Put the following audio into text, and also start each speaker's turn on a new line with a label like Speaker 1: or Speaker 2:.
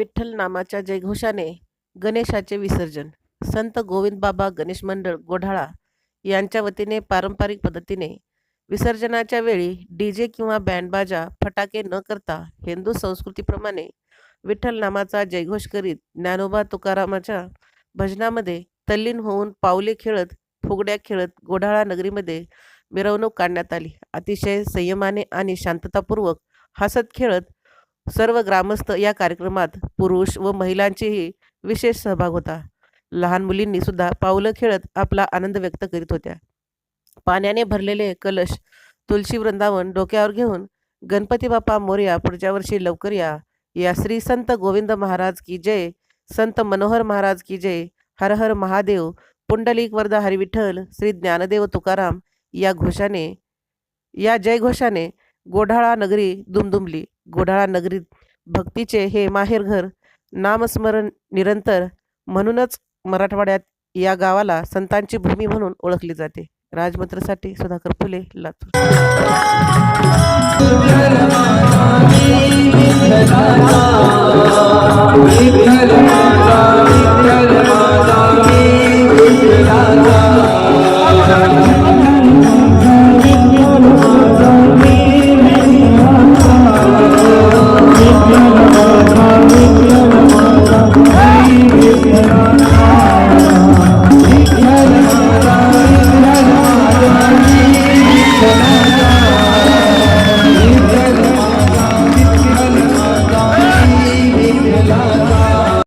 Speaker 1: विठ्ठल नामाच्या जयघोषाने गणेशाचे विसर्जन. संत गोविंदबाबा गणेश मंडळ गोढाळा यांच्या वतीने पारंपरिक पद्धतीने विसर्जनाच्या वेळी डी जे किंवा बँडबाजा फटाके न करता हिंदू संस्कृतीप्रमाणे विठ्ठल नामाचा जयघोष करीत ज्ञानोबा तुकारामाच्या भजनामध्ये तल्लीन होऊन पावले खेळत फुगड्या खेळत गोढाळा नगरीमध्ये मिरवणूक काढण्यात आली. अतिशय संयमाने आणि शांततापूर्वक हसत खेळत सर्व ग्रामस्थ या कार्यक्रमात पुरुष व महिलांचेही विशेष सहभाग होता. लहान मुलींनी सुद्धा पावलं खेळत आपला आनंद व्यक्त करीत होत्या. पाण्याने भरलेले कलश तुलसी वृंदावन डोक्यावर घेऊन गणपती बाप्पा मोर्या पुढच्या वर्षी लवकर या. या श्री संत गोविंद महाराज की जय संत मनोहर महाराज की जय हर हर महादेव पुंडलिक वरदा हरिविठ्ठल श्री ज्ञानदेव तुकाराम या घोषाने या जयघोषाने गोढाळा नगरी दुमदुमली. गोढाळा नगरीत भक्तीचे हे माहेरघर नामस्मरण निरंतर म्हणूनच मराठवाड्यात या गावाला संतांची भूमी म्हणून ओळखली जाते. राजमंत्रसाठी सुधाकर फुले लातूर.